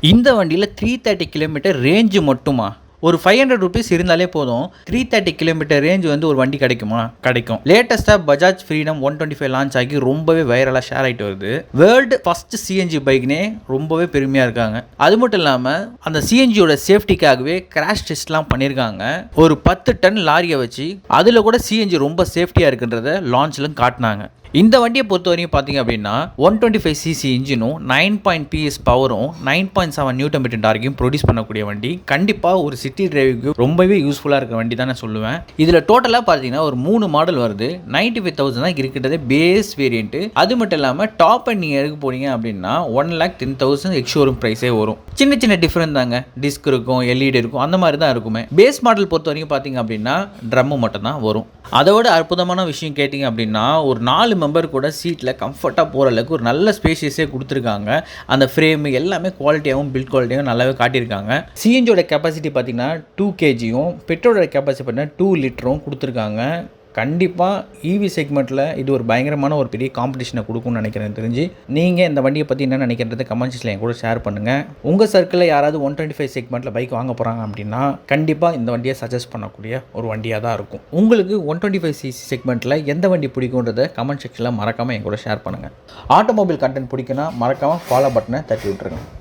இந்த வண்டியில் three thirty kilometre range மட்டுமா? ஒரு ஃபைவ் ஹண்ட்ரட் ருபீஸ் இருந்தாலே போதும். த்ரீ தேர்ட்டி கிலோமீட்டர் ரேஞ்ச் வந்து ஒரு வண்டி கிடைக்குமா? கிடைக்கும். லேட்டஸ்ட்டாக Bajaj Freedom one twenty five launch ஆகி ரொம்பவே வைரலாக ஷேர் ஆகிட்டு வருது. வேர்ல்டு ஃபஸ்ட் சிஎன்ஜி பைக்னே ரொம்பவே பெருமையாக இருக்காங்க. அது மட்டும் இல்லாமல் அந்த சிஎன்ஜியோட சேஃப்டிக்காகவே கிராஷ் டெஸ்ட்லாம் பண்ணியிருக்காங்க ஒரு பத்து டன் லாரியை வச்சு அதில் கூட சிஎன்ஜி ரொம்ப சேஃப்டியாக இருக்குன்றத லான்ச்லும் காட்டினாங்க. இந்த வண்டியை பொறுத்த வரையும் பார்த்தீங்க அப்படின்னா ஒன் டுவெண்ட்டி ஃபைவ் சிசி இன்ஜினும் நைன் பாயிண்ட் பிஎஸ் பவரும் nine point seven newton metre டார்கையும் produce பண்ணக்கூடிய வண்டி. கண்டிப்பாக ஒரு சிட்டி டிரைவுக்கு ரொம்பவே யூஸ்ஃபுல்லாக இருக்கிற வண்டி தான் நான் சொல்லுவேன். இதில் டோட்டலாக பார்த்தீங்கன்னா ஒரு மூணு மாடல் வருது. நைன்ட்டி ஃபைவ் தௌசண்ட் தான் இருக்கிறதே பேஸ் வேரியன்ட்டு அது மட்டும் இல்லாமல் டாப் அண்ட் நீங்கள் எடுக்க போனீங்க அப்படின்னா one lakh ten thousand ex showroom ப்ரைஸே வரும். சின்ன சின்ன டிஃப்ரெண்ட் தாங்க. டிஸ்க் இருக்கும் எல்இடி இருக்கும் அந்த மாதிரி தான் இருக்குமே. பேஸ் மாடல் பொறுத்த வரைக்கும் பார்த்தீங்க அப்படின்னா ட்ரம்மு மட்டும் தான் வரும் அதோட அற்புதமான விஷயம் கேட்டிங்க அப்படின்னா ஒரு நாலு மெம்பர் கூட சீட்டில் கம்ஃபர்ட்டாக போகிற அளவுக்கு ஒரு நல்ல ஸ்பேஷியஸே கொடுத்துருக்காங்க. அந்த ஃப்ரேமு எல்லாமே குவாலிட்டியாகவும் பில்ட் குவாலிட்டியாகவும் நல்லாவே காட்டியிருக்காங்க. சிஎன்ஜியோட கெப்பாசிட்டி பார்த்திங்கன்னா டூ கேஜியும் பெட்ரோலோட கெப்பாசிட்டி பார்த்தீங்கன்னா டூ லிட்டரும் கொடுத்துருக்காங்க. கண்டிப்பாக இவி செக்மெண்ட்டில் இது ஒரு பயங்கரமான ஒரு பெரிய காம்படிஷனை கொடுக்கும்னு நினைக்கிறேன் தெரிஞ்சு. நீங்கள் இந்த வண்டியை பற்றி என்ன நினைக்கிறது கமெண்ட்ஸில் என் கூட ஷேர் பண்ணுங்கள் உங்கள் சர்க்கிளில் யாராவது ஒன் டுவெண்ட்டி ஃபைவ் செக்மெண்ட்டில் பைக் வாங்க போகிறாங்க அப்படின்னா கண்டிப்பாக இந்த வண்டியை சஜஸ்ட் பண்ணக்கூடிய ஒரு வண்டியாக தான் இருக்கும். உங்களுக்கு ஒன் டுவெண்ட்டி ஃபைவ் சிசி செக்மெண்ட்டில் எந்த வண்டி பிடிக்குன்றதை கமெண்ட் செக்ஷனில் மறக்காமல் என் கூட ஷேர் பண்ணுங்கள் ஆட்டோமொபைல் கண்டென்ட் பிடிக்குன்னா மறக்காமல் ஃபாலோ பட்டனை தட்டி விட்டுருங்க.